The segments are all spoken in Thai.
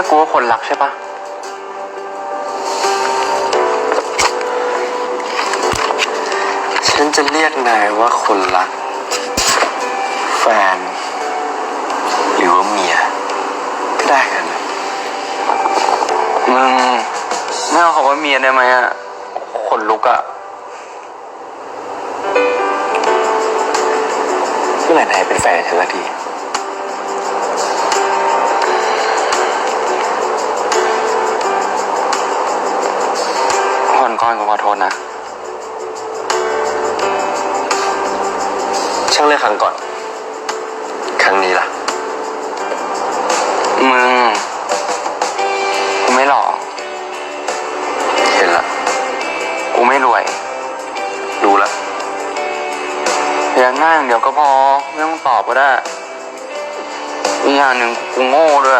ยกกูว่าคนรักใช่ปะฉันจะเรียกนายว่าคนรัก แฟน หรือว่าเมียก็ได้กันนะมึงไม่เอาคำว่าเมียได้ไหมอะขนลุกอะเมื่อไหร่นายเป็นแฟนฉันละที ก่อนกูขอโทษนะ ช่างเรื่องครั้งก่อน ครั้งนี้ล่ะ มึงกูไม่หล่อเห็นละกูไม่รวย รู้ละพยักหน้าอย่างเดียวก็พอ ไม่ต้องตอบก็ได้อีกอย่างหนึ่งกูโง่ด้วย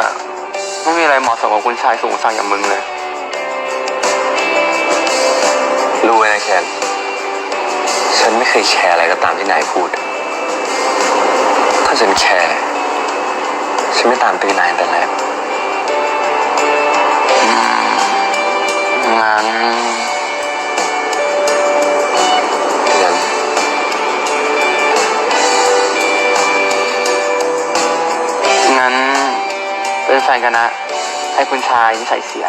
ไม่มีอะไรเหมาะสมกับคุณชายสูงสังอย่างมึงเลย รู้ไว้นะแคนฉันไม่เคยแคร์อะไรก็ตามที่นายพูด ถ้าฉันแคร์ฉันไม่ตามตื้อนายแต่แรกงั้นงั้นงั้นเป็นแฟนกันนะ ให้คุณชายนิสัยเสีย